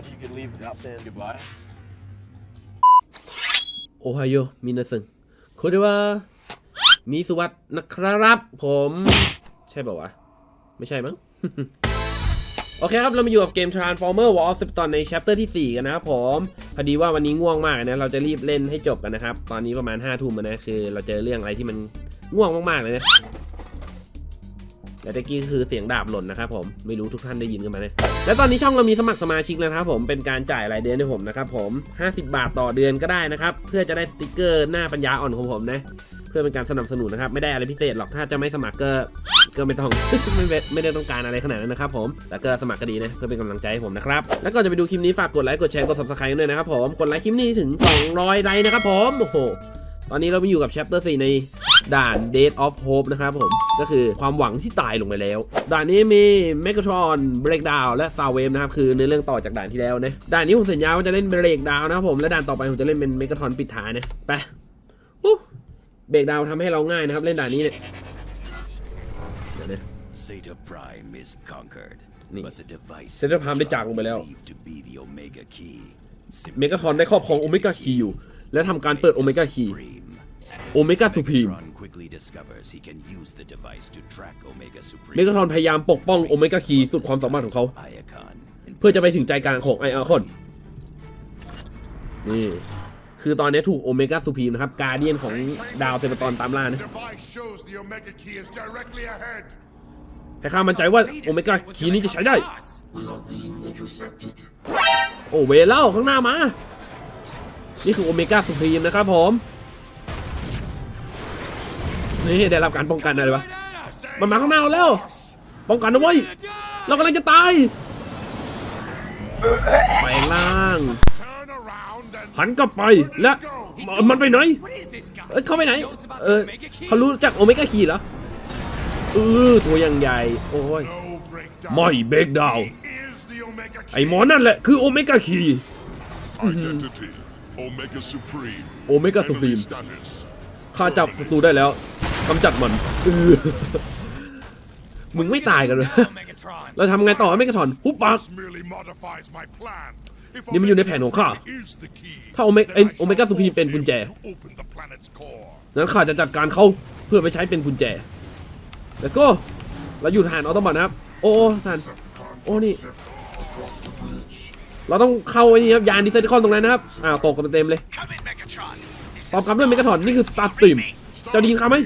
thought you could leave without saying goodbye. โอไฮโอมินาซึงโคเดวามีสุวัสดนะครับผม ใช่เปล่าวะ ไม่ใช่มั้ง โอเคครับ เรามาอยู่กับเกม Transformer War of Krypton ใน chapter ที่ 4 กันนะครับผม พอดีว่าวันนี้ง่วงมากนะ เราจะรีบเล่นให้จบกันนะครับ ตอนนี้ประมาณ5ทุ่มนะ คือ เราเจอเรื่องอะไรที่มันง่วงมากๆเลยนะ แต่ตะกี้คือเสียงดาบหล่นนะครับผมไม่รู้ทุกท่านได้ยินกันไหมนะและตอนนี้ช่องเรามีสมัครสมาชิกแล้วนะครับผมเป็นการจ่ายรายเดือนให้ผมนะครับผม 50 บาทต่อเดือนก็ได้นะครับเพื่อจะได้สติกเกอร์หน้าปัญญาอ่อนของผมนะเพื่อเป็นการสนับสนุนนะครับไม่ได้อะไรพิเศษหรอกถ้าจะไม่สมัครก็ก็ไม่ต้องไม่ได้ไม่ได้ต้องการอะไรขนาดนั้นนะครับผมแต่ก็สมัครก็ดีนะเพื่อเป็นกำลังใจให้ผมนะครับแล้วก่อนจะไปดูคลิปนี้ฝากกดไลค์กดแชร์กด subscribe กันด้วยนะครับผมกดไลค์คลิปนี้ถึง 200ไลค์นะครับผมโอ้โหตอนนี้เราไปอยู่กับ chapter 4 ใน ด่าน Date of Hope นะครับผม ก็คือความหวังที่ตายลงไปแล้ว ด่านนี้มี Megatron Breakdown และ Soundwave นะครับ คือในอเรื่องต่อจากด่านที่แล้วนะ ด่านนี้ผมสัญญาว่าจะเล่น Breakdown นะครับผม และด่านต่อไปผมจะเล่นเป็น Megatron ปิดท้ายนะ ไปอู้เบรกดาวทำให้เราง่ายนะครับ เล่นด่านนี้เนี่ยเดี๋ยวนะ Zeta Prime is conquered, Ni. but the device Zeta Prime ได้จากลงไปแล้ว believed to be the Omega Key. เมกาทอนได้ครอบครองโอเมก้าคีอยู่ และทำการเปิดโอเมก้าคี Supreme. โอเมก้าสุพีม Megatron quickly discovers he can use the device to track Omega เมกา Supreme ทอนพยายามปกป้องโอเมก้าคีสุดความสามารถของเขา Iacon. เพื่อจะไปถึงใจกลางของไออาคอน นี่ คือตอนนี้ถูกโอเมก้าสุพีมนะครับ การเดียนของดาวเซปตอนตามล่านะ Device shows the Omega Key is directly ahead. ให้ข้ามั่นใจว่าโอเมก้าคีนี้จะใช้ได้ โอ้เวเล่าข้างหน้ามา นี่คือโอเมก้าสุพีมนะครับผม นี่ได้รับการป้องกันอะไรวะมันมาข้างหน้าเราแล้ว ป้องกันนะเว้ย เรากำลังจะตายไปล่าง Turn around and หันกลับไปและมันมันไปไหน เอ้ยเข้าไปไหน เออเขารู้จักโอเมก้าคีเหรอเออตัวอย่างใหญ่ โอ้ย no breakdown. ไม่เบรกดาว Is the Omega ไอ้ Key หมอนั่นแหละคือโอเมก้าคี identity? Omega Supreme. โอเมก้าสุพี Enemy ม status. ข้าจับศัตรูได้แล้วกำจัดมันเออมึงไม่ตายกันเลยเราทำไงต่อไม่กระถอนหุบปากนี่มันอยู่ในแผนของข้า ถ้า Omega- then I โอเมก้า shall Supreme เป็นกุญแจ นั้นข้าจะจัดการเขาเพื่อไปใช้เป็นกุญแจ แล้วก็เราอยู่ฐานออโตบอทนะครับ โอ้ท่านโอ้นี่ เราต้องเข้าไอ้นี่ครับยานดิเซติคอนตรงนั้นนะครับ อ้าวตกกันเต็มเลย ตอบกลับด้วยเมกาทอนนี่คือสตาร์สตรีมเจ้าได้ยินข้าไหม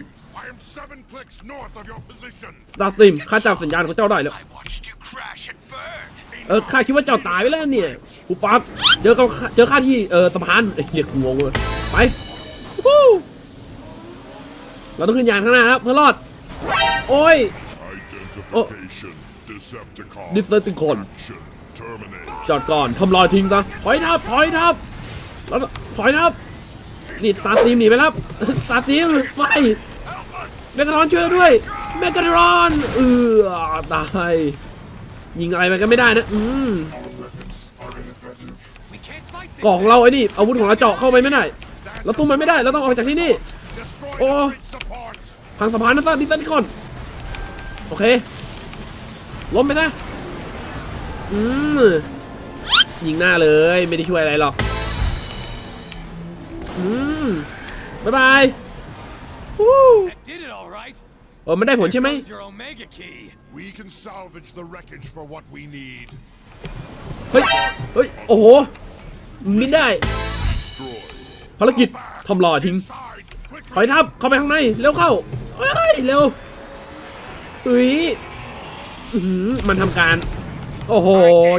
I am seven clicks north of your position. สตาร์สตรีมข้าจับสัญญาณของเจ้าได้แล้ว I watched you crash and burn. เออข้าคิดว่าเจ้าตายไปแล้วเนี่ยกูปั๊บเจอกับเจอข้าที่เออสะพานเอ้ยเรียกกูงงเลยไปวู้เราต้องขึ้นยานข้างหน้าครับเพื่อรอด โอ้ย Identification. Decepticon. Decepticon. Action. Terminate. จอดก่อนทำลายทิ้งซะถอยทับถอยทับแล้วถอยทับ นี่ตาร์ทีมหนีไปแล้วตาร์ทีมไฟเมกาทรอนช่วยด้วยเมกาทรอนเออตายยิงอะไรไปก็ไม่ได้นะอืมกาะของเราไอ้นี่อาวุธของเราเจาะเข้าไปไม่ได้เราสู้มันไม่ได้เราต้องออกจากที่นี่ Destroy Oh. the bridge supports. พังสะพานนะซะดิสันคอนโอเคล้มไปซะอืมยิงหน้าเลยไม่ได้ช่วยอะไรหรอกอืม บ๊ายบายวู้ That did it all right. เออมันได้ผลใช่ไหม Here's your Omega Key. We can salvage the wreckage for what we need. เฮ้ย เฮ้ย โอ้โหมินได้ Destroy. ภารกิจทำลายทิ้ง Side. Quickly. ถอยทับเข้าไปข้างใน เร็วเข้าเฮ้ย เร็วเฮ้ยอื้อหือมันทำการ โอ้โห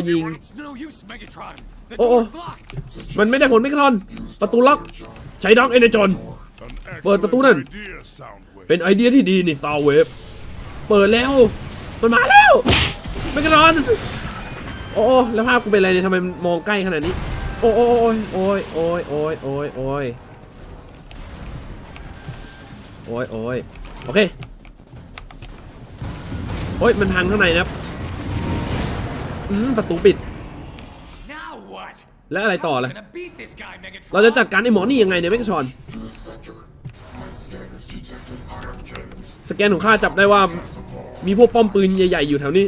ยิง It's no use, Megatron. The Oh, door's oh. locked. มันไม่ได้ผลไม่กระทอน ประตูล็อก ใช้ด็อกเอเนจอน An เปิดประตูนั่น เป็นไอเดียที่ดีนี่ซาวเวฟเปิดแล้ว มันมาแล้วไม่กระทอน โอ้แล้วภาพกูเป็นอะไรเนี่ยทำไมมันมองใกล้ขนาดนี้ โอ้โอ้โอ้ยโอ้ยโอ้ยโอ้ยโอ้ยโอ้ยโอ้ยโอ้ยโอเค โอ้ยมันพังข้างในนะครับอืมประตูปิด แล้วอะไรต่อ How are ล่ะ we gonna beat this guy, Megatron? เราจะจัดการไอ้หมอนี่ยังไงเนี่ยไม่กระชอน to the center. My scanners detected ion cannons. สแกนของข้าจับได้ว่ามีพวกป้อมปืนใหญ่ ๆ อยู่แถวนี้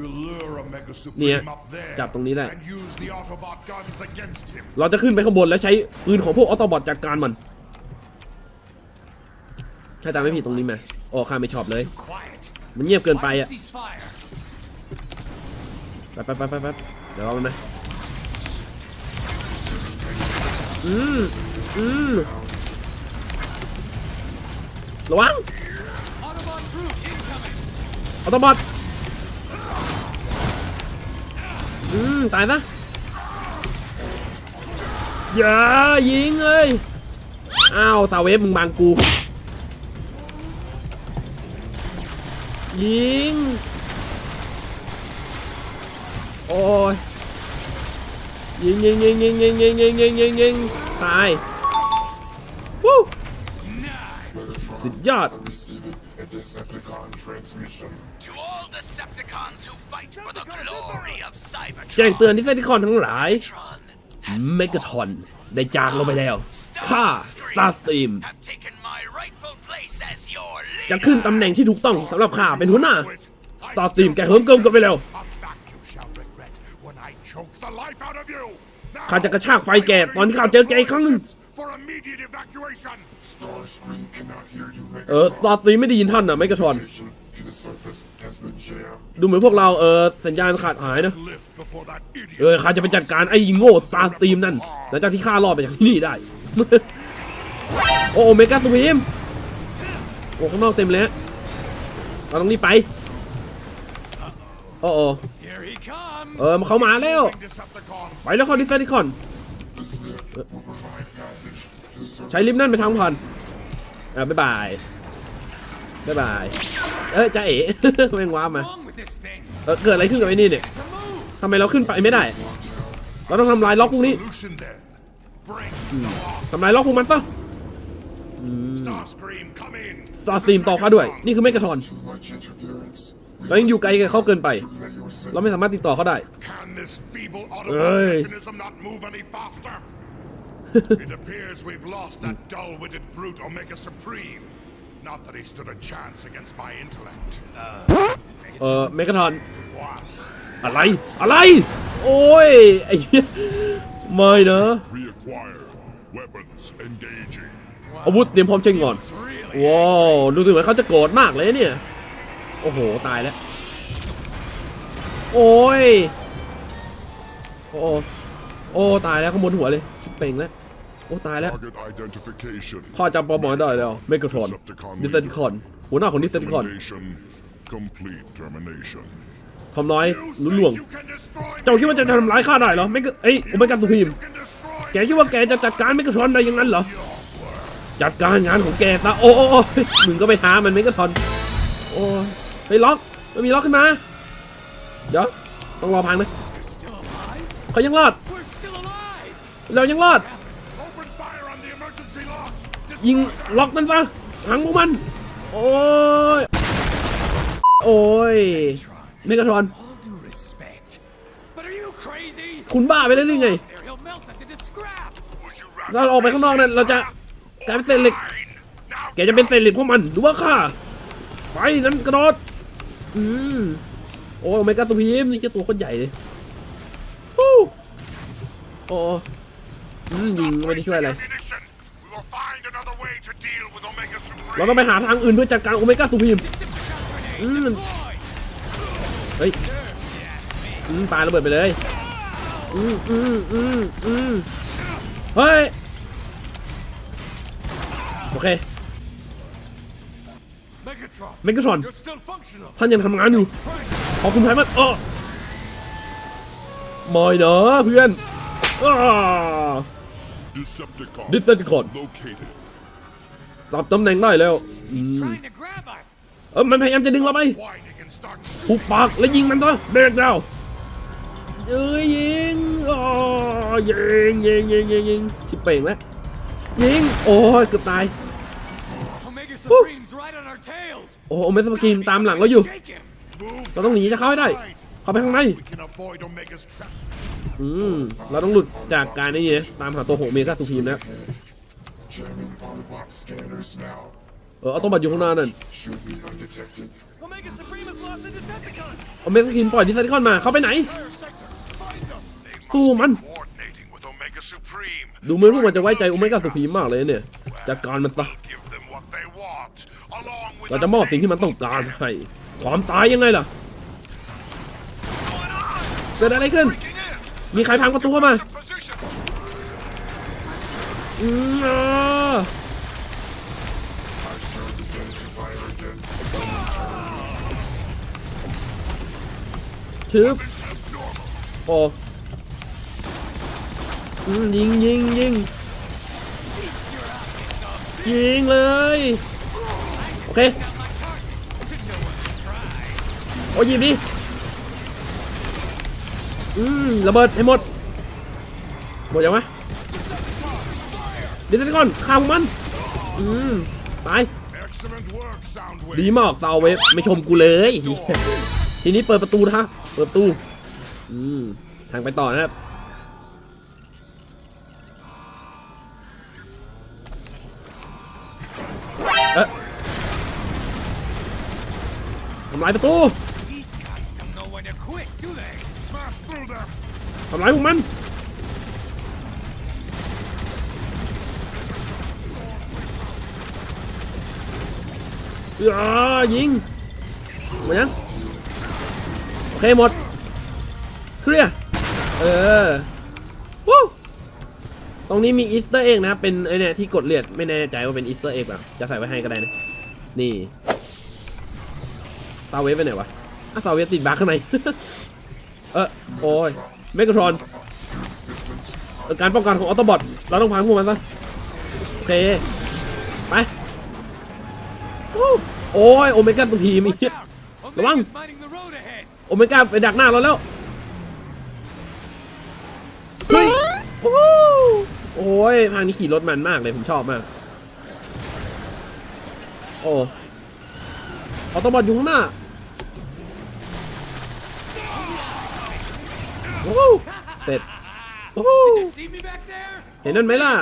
We'll lure a Omega Nè, Supreme up there chặt t รงนี้ได้ and use the Autobot guns against him. เราจะขึ้นไปข้างบนแล้วใช้ปืนของพวกออโตบอทจัดการมัน ถ้าจำไม่ผิดตรงนี้ไหมโอ้ข้าไม่ชอบเลย Quiet. มันเงียบเกินไป Why อะ cease fire? ไปไปไปไปไปเดี๋ยวรอมันนะ อืมอืมระวังออโตบอทอืม ตายซะอย่ายิงเลยอ้าวซาเวฟมึงบังกู ยิง โอ้ย ยิงยิงยิงยิงยิงยิงยิงยิงยิงยิงตายวู้สุดยอด แจ้งเตือนที่เซติคอนทั้งหลาย เมก a ทอนได้จากเราไปแล้วข้าสตาร์สตีมจะขึ้นตำแหน่งที่ถูกต้องสำหรับข้าเป็นหัวหน้าสตาร์สตีมแกเหิมเกิมกันไปแล้ว ข้าจะกระชากไฟแกตอนที่ข้าเจอแกอีกครั้งหนึ่ง For immediate evacuation. Starscream cannot hear you, เออสตาร์สตรีมไม่ได้ยินท่านนะเมก a ทอน Communication to the surface has been jammed. ดูเหมือนพวกเราเออสัญญาณขาดหายนะ Lift before that idiot. เออข้าจะไปจัดการไอ้โง่สตาร์สตรีมนั่นหลังจากที่ข้ารอดไปจากที่นี่ได้ โอ้เมกาสตรีมโอ้ข้างนอกเต็มเลยฮะเราต้องรีบไปโอ้โอ Here he comes. เออเขามาแล้ว Decepticons. ไปแล้วคอนดิเซติคอน This lift will provide passage to the surface. ใช้ลิฟต์นั่นไปทางผ่านอ่าบ๊ายบายบ๊ายบาย เอ้ยจ้าเอ๋แม่งว้าร์ปมา Wrong with this thing? เออเกิดอะไรขึ้นกับไอ้นี่เนี่ย To move. ทำไมเราขึ้นไปไม่ได้ เราต้องทำลายล็อกพวกนี้ Solution then. Bring the law. ทำลายล็อกพวกมันซะ Starscream, come in. สตาร์สตรีมต่อข้าด้วย นี่คือเมก a ทอน Too much interference. We เรายังอยู่ไกลกับเขาเกินไป that you were sent เราไม่สามารถติดต่อเขาได้ Can this feeble Hey. Autobot mechanism not move any faster? it appears we've lost that dull-witted brute Omega Supreme. Not that he stood a chance against my intellect. เออเมก a ทอน What? อะไร อะไร โอ้ย ไอ้เหี้ยไม่นะ Reacquire. Weapons engaging. อาวุธเตรียมพร้อมใช้งอน It's really ว้าว ดูสิเหมือนเขาจะโกรธมากเลยเนี่ยโอ้โห ตายแล้ว โอ้ย โอ้ โอ้ ตายแล้วข้างบนหัวเลยชิบเป่งแล้ว โอ้ ตายแล้ว Target identification. พ่อจำปอหมอได้แล้วเมกาทรอนดิสเซติคอน หัวหน้าของดิสเซติคอน Termination. Complete termination. ทำร้าย You ลุล่วง think you can destroy เจ้าคิดว่าจะทำร้ายข้าได้เหรอไม่ก็เอ้ยโอเมก้าสุพีม You can destroy แกคิดว่าแกจะจัดการเมกาทรอนได้อยังงั้นเหรอ จัดการงานของแกซะโอ้โอ้โอ้มึงก็ไปท้ามันเมกาทรอนโอ้ ยไปล็อกมันมีล็อกขึ้นมา เดี๋ยวต้องรอพังนะเขายังรอด เรายังรอด ยิงล็อกมันซะพังพวกมัน โอ้ย โอ้ยเมกาทรอน คุณบ้าไปแล้วหรือไงเราออกไปข้างนอกนั่นเราจะกลายเป็นเศษเหล็ก แกจะเป็นเศษเหล็กพวกมันหรือว่าข้า ไปนั้นกระโดด อืมโอ้เมกาตัวพีมนี่จะตัวคนใหญ่เลยฮู้โอ้อืมยิงไม่ได้ช่วยอะไรเราต้องไปหาทางอื่นเพื่อจัดการโอเมก้าสุพีม Decepticon grenade. Mm. Deploy. เฮ้ยอืมปาระเบิดไปเลยอืมอืมอืมอืมเฮ้ย โอเค เมกาทรอน You're still functional. ท่านยังทำงานอยู่ ขอบคุณไทยมากอ้อไม่นะเพื่อนอ้า Decepticon. Decepticon. Located. จับตำแหน่งได้แล้วอื He's ม trying to grab us. เออมันพยายามจะดึงเราไป Whining and start หุบปากแล้วยิงมันซะเบรกดาวเอ้ยยิงอ๋อยิงยิงยิงยิงยิงชิบเป่งแล้วยิงโอ้ยเกือบตาย โอ้โหเมสมากีมตามหลังเราอยู่ Shake him. Move เราต้องหนีจะเข้าให้ได้ เข้าไปข้างใน We can avoid Omega's trap. อืม เราต้องหลุดจากการนี้นะตามหาตัวโหเมกาสุพีมนะ Jamming Autobot scanners now. เออเอาตัวบัตรอยู่ข้างหน้านั่น Should be undetected. Omega Supreme has lost the Decepticons. โอเมก้าคินปล่อยดิสซิคอนมา เขาไปไหน Fire sector, find them. They สู้ must มัน be coordinating with Omega Supreme. ดูเหมือนพวกมันจะไว้ใจโอเมก้าสุพีมมากเลยเนี่ย จัดการมันซะ เราจะมอบสิ่งที่มันต้องการให้ ความตายยังไงล่ะ เกิดอะไรขึ้น มีใครพังประตูเข้ามาอืมชึบโอ้ยิงยิงยิงยิงเลย เค โอ้ยยิบดิ อืมระเบิดให้หมด หมดยังไหมเดี๋ยวก่อนข้ามมัน อืมตาย ดีมากซาวเวฟไม่ชมกูเลย ทีนี้เปิดประตูนะเปิดประตู อืม ทางไปต่อนะครับำลายประตูทำลายพวกมันอ่ายิงมดยังโอเคหมดเคลียร์เออวู้ตรงนี้มีอีสเตอร์เอ็กนะครับ เป็นไอเนี่ยที่กดเลือดไม่แน่ใจว่าเป็นอีสเตอร์เอ็กแบบจะใส่ไว้ให้ก็ได้นะ นี่ ซาเวฟไปไหนวะอะซาเวฟติดบั๊กข้างในเออโอ้ยเมก a ทรอนการป้องกันของออโตบอทเราต้องพังพวกมันซะโอเคไปโอ้ยโอเมก้าตัวพีมี Watch out! Lamang. Omega's mining the road ahead. โอเมก้าไปดักหน้าเราแล้วเฮ้ยโอ้โอ้ยทางนี้ขี่รถมันมากเลยผมชอบมาก โอ้ ออโตบอทอยู่ข้างหน้าโอ้โหเสร็จโอ้โหเห็นนั่นไหมล่ะ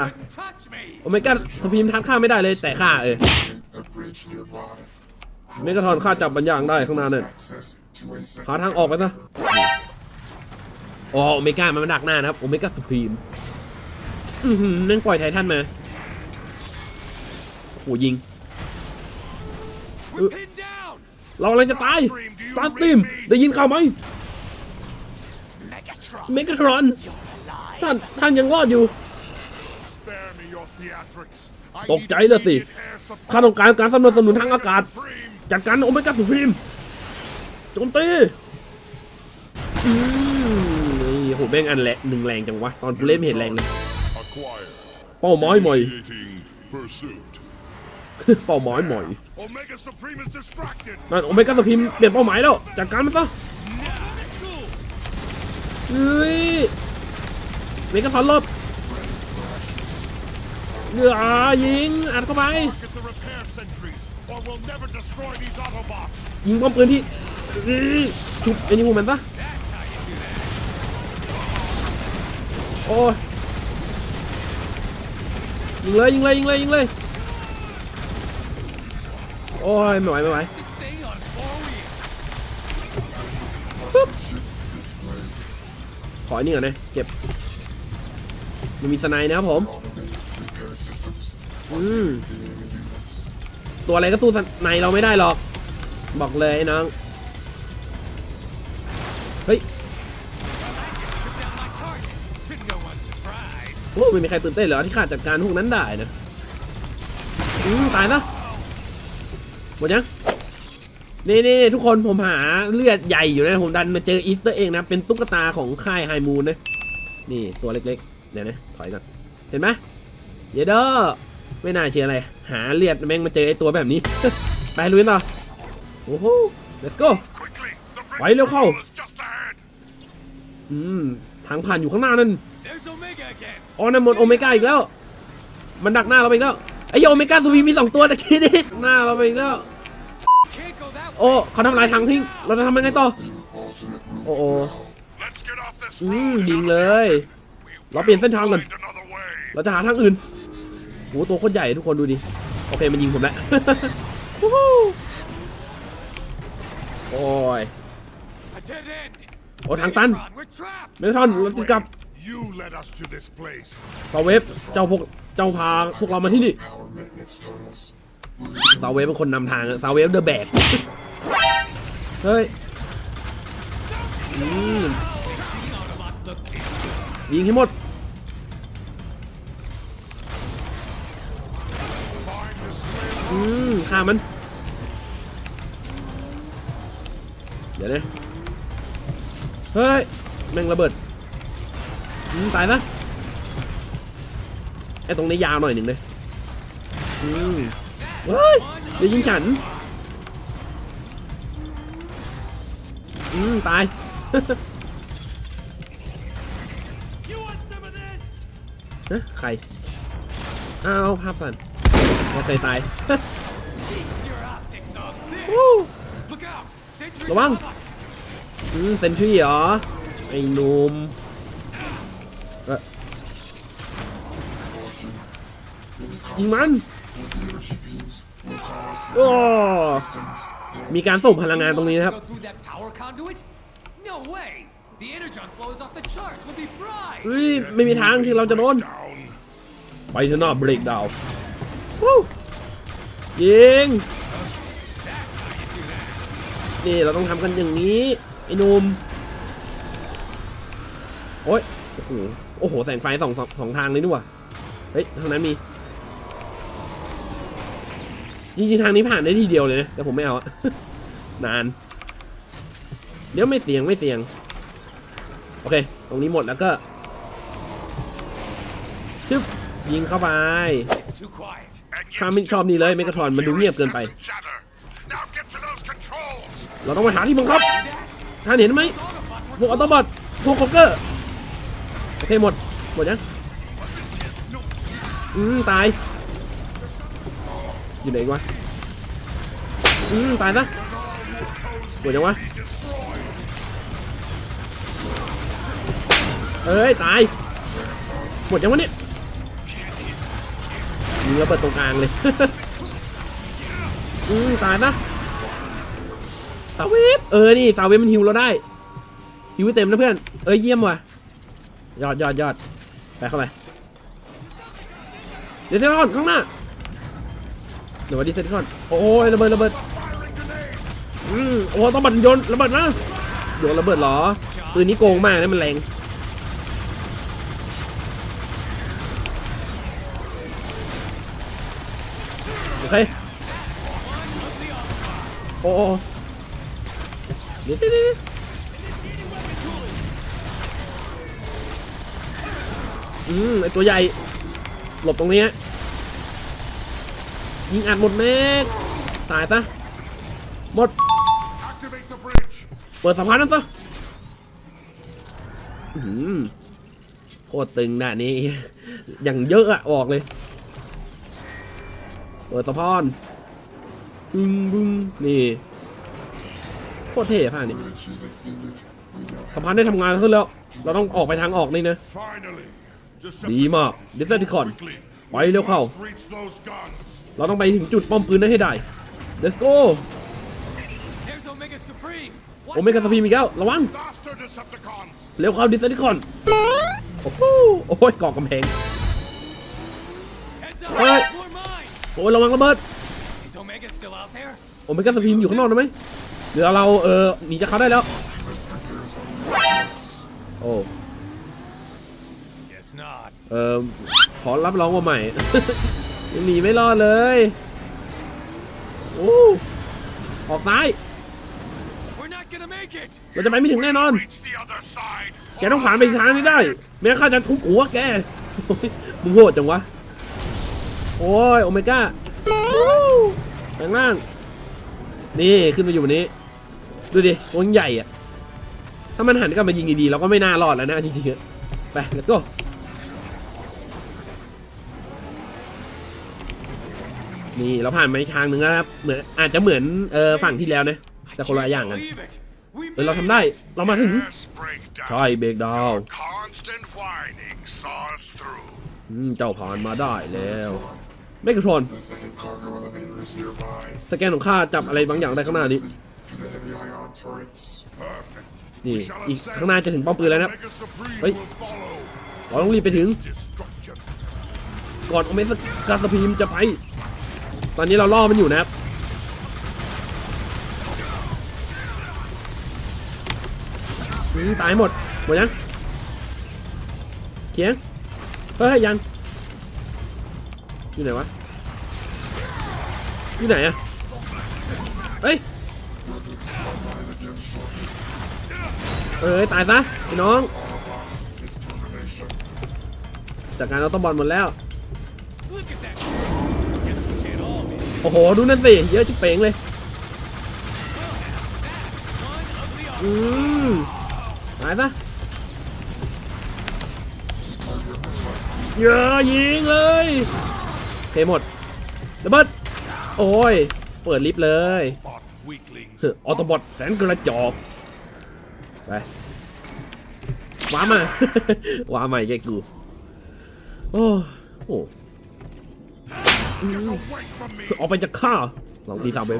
โอเมก้าสพีมทานข้าไม่ได้เลยแต่ข้าเออเมกาทอนข้าจับบางอย่างได้ข้างหน้าเนั่น Access to a หาทางออกไปซะอ๋อโอเมก้ามันมาดักหน้านะครับ โอเมก้าสพีมอือหือนั่งปล่อยไททันมาโอ้โหยิง เรากำลังจะตายสตาร์สตีมได้ยินข่าวไหม Megatron. เมกาทรอนท่านท่านยังรอดอยู่ Spare me your theatrics. I ตก need ใจเลยสิ immediate air support ข้าต้องการการสนับสนุนทางอากาศ Supreme. จัดการโอเมก้าสพีมโจมตีอืมนี่โหแม่งอันแหละหนึ่งแรงจังวะ ตอนกูเล่นไม่เห็นแรงเลย Acquired. เป้าหมายใหม่ Initiating pursuit. เป้าหมายใหม่ Omega Supreme is distracted. นั่นโอเมก้าสพิมเปลี่ยนเป้าหมายแล้วจัดการมันซะเฮ้ยเมกาทอนลบเดือยิงอัดเข้าไป Target the repair sentries, or we'll never destroy these Autobots. ยิงป้อมปืนที่อื้อชุบไอ้นี่พวกมันซะ That's how you do that. โอ้ยยิงเลยยิงเลยยิงเลยยิงเลย โอ้ยไม่ไหวไม่ไหวขอไอ้นี่ก่อนนะเก็บมันมีสไนนะครับผม อืม ตัวอะไรก็สู้สไนเราไม่ได้หรอก บอกเลยน้อง เฮ้ยโอ้ไม่มีใครตื่นเต้นเหรอที่ข้าจัดการพวกนั้นได้นะ อืม ตายซะ หมดยังนี่นี่ทุกคนผมหาเลือดใหญ่อยู่นะ ผมดันมาเจออีสเตอร์เองนะ เป็นตุ๊กตาของค่ายไฮมูนนะ นี่ตัวเล็กๆ เดี๋ยวนะ ถอยก่อน เห็นไหมเยเดอไม่น่าเชื่ออะไร หาเลือดแม่งมาเจอไอ้ตัวแบบนี้ ไปลุยต่อ โอ้โห let's go Quickly, the Why bridge look how- terminal is just ahead. อืม ทางผ่านอยู่ข้างหน้านั่น There's Omega again. อ๋อนั่นหมดโอเมก้าอีกแล้ว มันดักหน้าเราไปอีกแล้ว ไอโอเมก้าซูวีมีสองตัวตะกี้นี่หน้าเราไปอีกแล้ว โอ้เขาทำลายทางทิ้ง เราจะทำยังไงต่อ โอ้โอ Let's get off this อืม road. ยิงเลย เราเปลี่ยนเส้นทางก่อน เราจะหาทางอื่นโอ้ตัวโคตรใหญ่ทุกคนดูดิ โอเคมันยิงผมแล้วโอ้ยโอ้ทางตันเมทอนเราจะกลับ You led us to this place. ซาเวฟเจ้าพวกเจ้าพาพวกเรามาที่นี่ Our maintenance tunnels. ซาเวฟเป็นคนนำทางอะซาเวฟเดอะแบก เฮ้ยอืมยิงให้หมด อืมฆ่ามัน เดี๋ยวนะ เฮ้ย แม่งระเบิด ตายซะไอ้ตรงนี้ยาวหน่อยหนึ่งเลยอืมเฮ้ยเดี๋ยวยิงฉันอืมตาย You want some of this? ฮะใคร อ้าวภาพสั่นว่าใครตาย Feast your optics on this. วู้ Look out. Sentry's ระวัง above us. อืมเซนทรีเหรอ ไอ้หนุ่ม ยิงมัน conflict with the energy beams will cause โอ้ systems. มีการส่งพลังงานตรงนี้นะครับ Go through that power conduit? No way. The energon flows off the charts. We'll be fried. เฮ้ย ไม่มีทางที่เราจะโดน down. ไปชนะเบรกดาววู้ยิง นี่เราต้องทำกันอย่างนี้ ไอ้หนุ่มโอ้ย โอ้โห โอ้โห แสงไฟสองสองสองทางเลยนี่หว่าเฮ้ยทางนั้นมี จริงๆทางนี้ผ่านได้ทีเดียวเลยนะแต่ผมไม่เอาอะนาน เดี๋ยวไม่เสียงไม่เสียง โอเค ตรงนี้หมดแล้วก็ชึบยิงเข้าไป It's too quiet. And yet ข้าไม่ชอบนี่เลยเมกาทอนมันดูเงียบเกินไป เราต้องมาหาที่บังคับท่านเห็นไหมพวกออโตบอทพวกโคเกอร์โอเคหมด หมดยังอืมตาย อยู่ไหนวะอืมตายซะหมดยังวะเอ้ย ตาย หมดยังวะเนี่ยยิงระเบิดตรงกลางเลย อืมตายนะสาวิฟเออ นี่สาวิฟมันฮิวเราได้ ฮิวเต็มนะเพื่อน เอ้ย เยี่ยมว่ะ ยอดยอดยอดไปเข้าไป เดซเซอร์ข้างหน้า เดี๋ยวว่าดิเซอร์โอ้ยระเบิดระเบิดอืมโอ้ต้องบันยนระเบิดนะโยนระเบิดเหรอปืนนี้โกงมากนะมันแรงโอเคโอ้โอ้เดี๋ยวนี้อืมไอตัวใหญ่ หลบตรงนี้ ยิงอัดหมดแม็กตายซะหมดเปิดสะพานนั้นซะโคตรตึงด่านี้อย่างเยอะอะบอกเลย เปิดสะพานบึ้งบึ้งนี่โคตรเท่ผ่านนี่สะพานได้ทำงานขึ้นแล้ว เราต้องออกไปทางออกนี่นะดีมาก Decepticon Quickly. ไปเร็วเข้า Must reach those guns. เราต้องไปถึงจุดป้อมปืนนั้นให้ได้ let's go There's Omega Supreme. โอเมก้าสพีมีอีกแล้วระวัง Faster, Decepticons. เร็วเข้าดิสซ t ิคอน โอ้โหโอ้ยเกาะกำแพง Heads up. Alright. More mines. โอ้ยระวังระเบิด Is Omega still out there? โอเมก้าสพีมอยู่ข้างนอกได้ไหมเดี๋ยวเราเออหนีจากเขาได้แล้ว โอ้ Guess not. เออขอรับรองว่าใหม่ ยังหนีไม่รอดเลย โอ้ออกซ้าย We're not gonna make it. เราจะไปไม่ถึงแน่นอน Reach the other side. แกต้องผ่านไปอีกทางนี้ได้ แม้ข้าจะทุบหัวแกโอ้ยมึงโหดจังวะ โอ้ยโอเมก้าวู้ข้างล่าง นี่ขึ้นมาอยู่บนนี้ ดูดิตัวมันใหญ่อะถ้ามันหันกลับมายิงดีๆเราก็ไม่น่ารอดแล้วนะจริงๆอะไป let's go นี่เราผ่านมาอีกทางหนึ่งแล้วครับเหมือนอาจจะเหมือนเออฝั่งที่แล้วนะแต่คนละอย่างกัน Believe it. We เออเรา made ทำได้ it. เรามาถึง Yes, breakdown. ใช่เบรกดาวน์ Constant whining saw us through. อืมเจ้าผ่านมาได้แล้วเมกะทรอน The second cargo elevator is nearby. สแกนของข้าจับอะไรบางอย่างได้ข้างหน้านี้ the heavy ion turrets. Perfect. นี่ We shall อีก ascend, ข้างหน้าจะถึงป้อมปืนแล้วนะครับ Omega Supreme Oi. will follow. เราต้องรีบไปถึง Destruction. ก่อนโอเมกาสพีมจะไป ตอนนี้เราล่อมันอยู่นะครับตายหมด หมดยังเขียงเฮ้ยยัง อยู่ไหนวะ อยู่ไหนอะเฮ้ย เอ้ยตายซะพี่น้องจากการเราต้องบอลหมดแล้ว โอ้โห ดูนั่นสิ เยอะชิบเป่งเลย One ugly อืมตายซะเยอะยิงเลยเทหมดระเบิด โอ้ย เปิดลิฟต์เลย Bot weaklings. เฮ้อออโตบอทแสนกระจอก ไปว้ามาว้ามาอีกแกกู โอ้โห ออกไปจากข้าลองตีสามเว็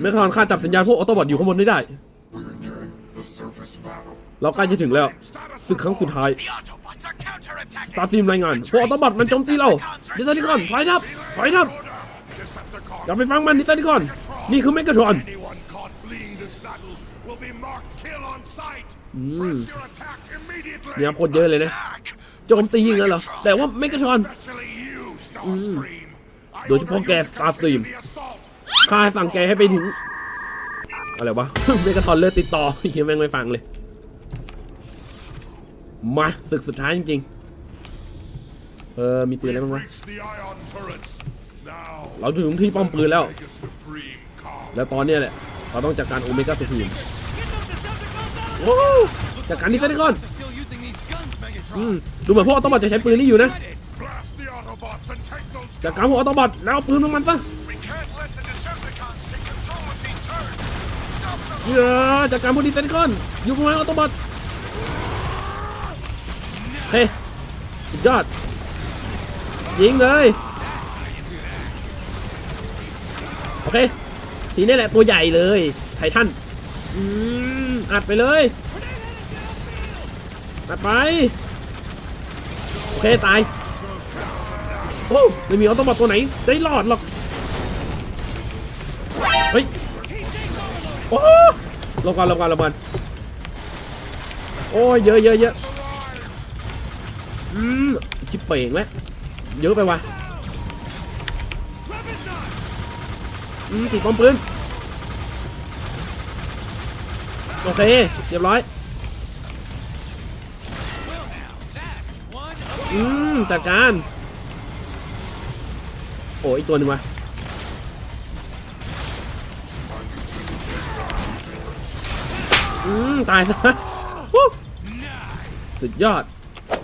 เมคอนข้าจับสัญญาณพวกออโตบอทอยู่ข้างบนได้ได้ เราใกล้จะถึงแล้วศึกครั้งสุดท้ายตาทีมรายงานพวกออโตบอทมันโจมตีเราดิซานิคอนถอยทับถอยทับอย่าไปฟังมันดิซานิคอน นี่คือเมกาทรอนเนี่ยโคตรเยอะเลยนะ โจมตีอย่างนั้นเหรอ แต่ว่าเมกาทรอนโดยเฉพาะแก you to Starscream continue the assault. ข้าสั่งแกให้ไปถึง อะไรวะ เมกาทรอนเลือดติดต่อเฮียแม่งไม่ฟังเลย มาศึกสุดท้ายจริงๆ เออ มีปืนอะไรบ้างวะ เราถึงที่ป้อมปืนแล้ว แล้วตอนเนี้ยแหละ เราต้องจัดการโอเมก้าสุพีมโอ้จัดการดิสติคอน อืมดูเหมือนพวกออโตบอทจะใช้ปืนนี้อยู่นะ Blast the Autobots and take those จัดการพวกออโตบอทแล้วเอาปืนของมันซะเยอะจัดการพวกดิสติคอนอยู่ประมาณออโตบอทเฮ้สุดยอดยิงเลยโอเคทีนี้แหละตัวใหญ่เลยไททันอืมอัดไปเลยอัดไป อเคตาย โอ้ไม่มีออโตบอทตัวไหน ได้รอดหรอก เฮ้ย โอ้ลงก่อนลงก่อนลงก่อนโอ้ยเยอะเยอะเยอะอืมชิบเป่งแล้วเยอะไปว่ะอืมติดป้อมปืน โอเค เรียบร้อย อืมจัดการ โอ้ยอีกตัวหนึ่งว่ะอืมตายซะฮู้สุดยอด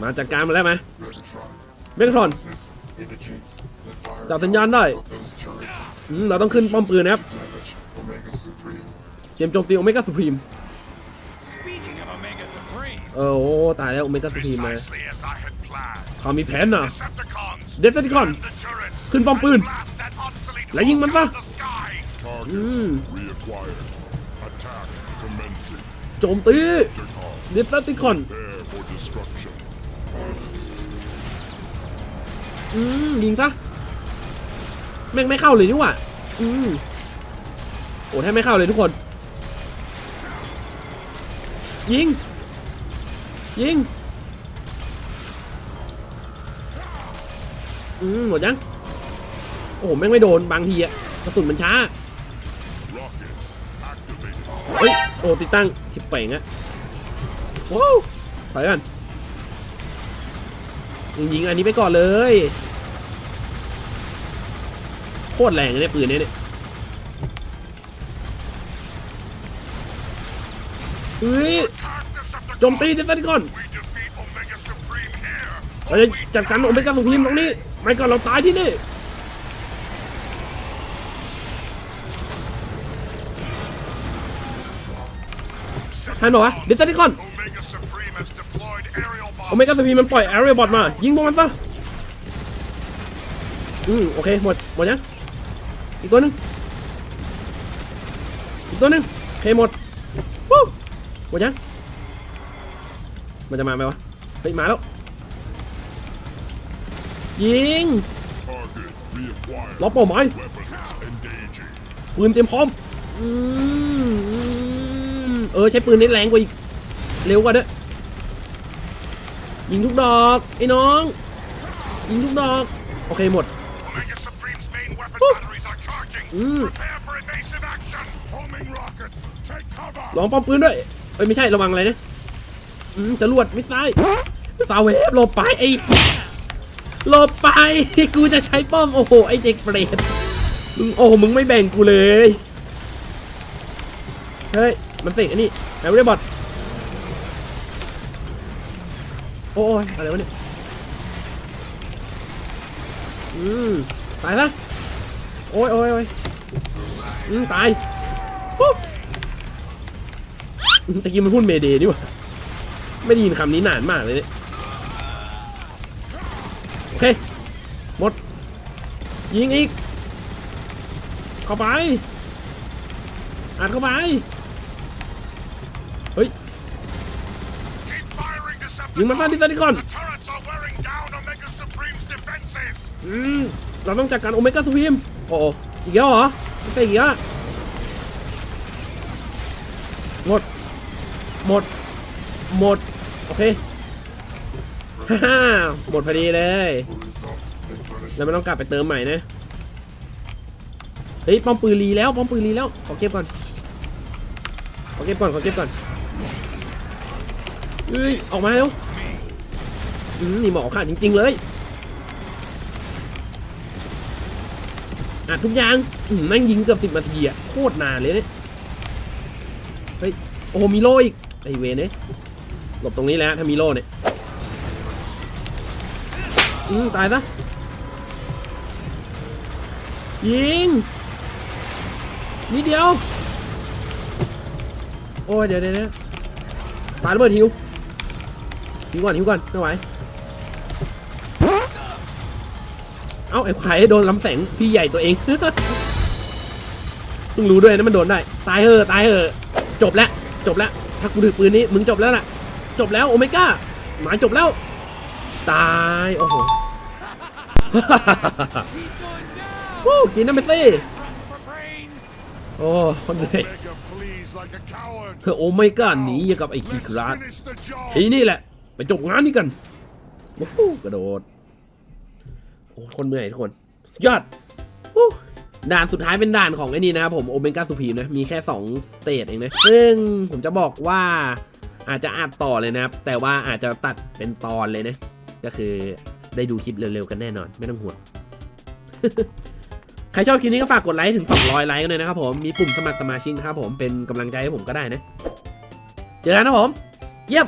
มาจัดการมาแล้วไหม Megatron. เมกาทรอน This indicates that fire จับสัญญาณได้ of those turrets อืมเราต้องขึ้นป้อมปืนนะครับ damage Omega Supreme. เตรียมโจมตีโอเมก้าสุพรีม Speaking of Omega Supreme, เออโอ้ ตายแล้วโอเมก้าสุพรีมมา ขามีแผนนะ Decepticons. Decepticon. man the turrets ขึ้นป้อมปืน and blast that obsolete และยิงมัน hawk ซะ out of the sky. Targets reacquired. Attack commencing. โจมตี Decepticon. ดิสติคอน Prepare for destruction. อืมยิงซะ แม่งไม่เข้าเลยนี่หว่าอืมโอ้แทบไม่เข้าเลยทุกคน ยิง ยิง อืมหมดยังโอ้โหแม่งไม่โดนบางทีอะกระสุนมันช้าเฮ้ยโอ้ติดตั้งทิปเป่งอะว้าวถอยกันยิงๆอันนี้ไปก่อนเลยโคตรแรงเลยปืนเนี้ยเนี่ยเฮ้ย Attack Decepticons. โจมตีดิสติคอนเราจะจัดการโอเมก้าสุพรีมตรงนี้ ไม่ก่อนเราตายที่นี่ท่านบอกว่าดิสติคอน Omega Supreme has deployed aerial โอ bombs. เมก้าสุพรีมมันปล่อยแอเรียบอทมา ยิงพวกมันซะอืมโอเค หมด หมดยังอีกตัวหนึงอีกตัวหนึงโอเคหมดวู้หมดยังมันจะมาไหมวะ เฮ้ย มาแล้ว ยิง Target reacquired. ล็อกเป้าหมาย Weapons engaging. ปืนเตรียมพร้อมอืมอืมเออใช้ปืนนี้แรงกว่าอีก เร็วกว่าเด้อยิงทุกดอกไอ้น้อง ยิงทุกดอก โอเคหมด Omega Supreme's main weapon Woo. batteries are charging. Mm. Prepare for evasive action. Homing rockets. Take cover. ลองป้อมปืนด้วยเอ้ยไม่ใช่ระวังอะไรนะอืมจรวดไม่ใช่สาวเวฟหลบไปไอ้ หลบไป กูจะใช้ป้อม โอ้โห ไอ้เด็กเปรตมึงโอ้โหมึงไม่แบ่งกูเลย เฮ้ย มันเสกอันนี้ไอ้ไม่ได้บอทโอ้ยอะไรวะเนี่ย อืม ตายซะโอ้ยโอ้ยโอ้ยอืม ตายปุ๊บตะกี้มันพูดเมเดย์นี่ว่าไม่ได้ยินคำนี้นานมากเลยเนี่ย ยิงอีก เข้าไปอัดเข้าไป เฮ้ย Keep firing, ยิงมัน Decepticons. มาดิซาดิคอน The turrets are wearing down Omega Supreme's defenses. อืมเราต้องจัดการโอเมก้าสวีมโอ้โหอีกแล้วเหรอ ไม่ใช่อีกแล้วอะหมด หมด หมด โอเค ฮ่าฮ่าหมดพอดีเลย แล้วไม่ต้องกลับไปเติมใหม่นะ เฮ้ยป้อมปืนรีแล้วป้อมปืนรีแล้ว ขอเก็บก่อน ขอเก็บก่อน ขอเก็บก่อนเฮ้ยออกมาเร็วนี่หมอขาดจริง ๆ เลยอัดทุกอย่างนั่งยิงเกือบสิบนาทีอะโคตรนานเลยเนี่ยเฮ้ยโอ้มีโล่อีกไอเวเนี่ยหลบตรงนี้แล้วถ้ามีโล่เนี่ยอืมตายซะ ยิงนิดเดียว โอ้ยเดี๋ยวเดี๋ยวเดี๋ยวปาระเบิดหิวหิวก่อนหิวก่อนไม่ไหวเอ้าไอ้ไข่โดนลำแสงพี่ใหญ่ตัวเองเพิ่งรู้ด้วยนะมันโดนได้ ตายเหอตายเหอจบแล้วจบแล้วถ้ากูถือปืนนี้มึงจบแล้วล่ะ จบแล้วโอเมก้าหมายจบแล้ว ตาย โอ้โห วู้กินน้ำไปสิโอ้คนเหนื่อยเธอโอไม่กล้าหนีอย่ากับไอ้ขี้ Let's คลาด finish the job. ทีนี่แหละ ไปจบงานนี้กันวู้กระโดดโอ้คนเหนื่อยทุกคน ยอดวู้ด่านสุดท้ายเป็นด่านของไอ้นี่นะครับผมโอเมก้าสุพีมนะ มีแค่2สเตจเองนะ ซึ่งผมจะบอกว่าอาจจะอัดต่อเลยนะครับ แต่ว่าอาจจะตัดเป็นตอนเลยนะ ก็คือได้ดูคลิปเร็วๆกันแน่นอน ไม่ต้องห่วง ใครชอบคลิปนี้ก็ฝากกดไลค์ถึง 200 ไลค์กันเลยนะครับผม มีปุ่มสมัครสมาชิกนะครับผมเป็นกำลังใจให้ผมก็ได้นะ เจอกันนะผม เยี่ยม